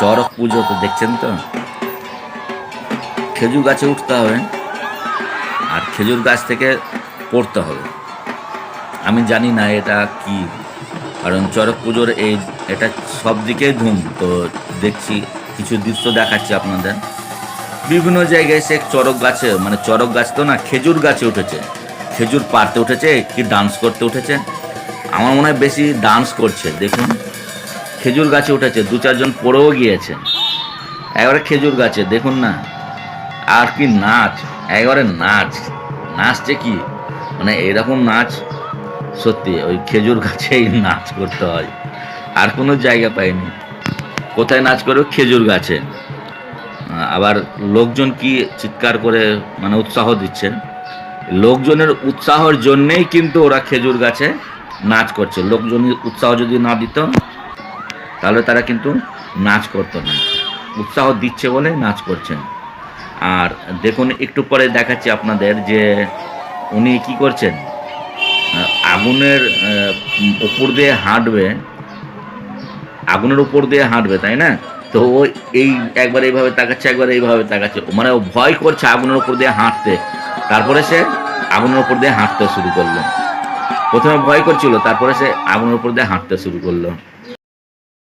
চড়ক পুজো তো দেখছেন তো? খেজুর গাছে উঠতে হবে আর খেজুর গাছ থেকে পড়তে হবে। আমি জানি না এটা কি, কারণ চড়ক পুজোর এই এটা সব দিকেই ধুম। তো দেখছি কিছু দৃশ্য দেখাচ্ছি আপনাদের। বিভিন্ন জায়গায় সে চড়ক গাছে মানে চড়ক গাছ তো না, খেজুর গাছে উঠেছে। খেজুর পাড়তে উঠেছে, কি ডান্স করতে উঠেছে? আমার মনে হয় বেশি ডান্স করছে, দেখুন। খেজুর গাছে উঠেছে, দু চারজন পড়েও গিয়েছে। একবারে খেজুর গাছে, দেখুন না। আর কি নাচ, একবারে নাচ। নাচছে কি? মানে এরকম নাচ, সত্যি, ওই খেজুর গাছেই নাচ করতে হয়। আর কোনো জায়গা পাইনি। কোথায় নাচ করবে খেজুর গাছে। আবার লোকজন কি চিৎকার করে মানে উৎসাহ দিচ্ছে লোকজনের উৎসাহর জন্যেই কিন্তু ওরা খেজুর গাছে নাচ করছে। লোকজনের উৎসাহ যদি না দিত তাহলে তারা কিন্তু নাচ করতো না। উৎসাহ দিচ্ছে বলে নাচ করছেন। আর দেখুন, একটু পরে দেখাচ্ছি আপনাদের যে উনি কি করছেন? আগুনের উপর দিয়ে হাঁটবে। আগুনের উপর দিয়ে হাঁটবে, তাই না? তো ও এই একবার এইভাবে তাকাচ্ছে, একবার এইভাবে তাকাচ্ছে। মানে ও ভয় করছে আগুনের উপর দিয়ে হাঁটতে। তারপরে সে আগুনের উপর দিয়ে হাঁটতে শুরু করল। প্রথমে ভয় করছিল, তারপরে সে আগুনের উপর দিয়ে হাঁটতে শুরু করল।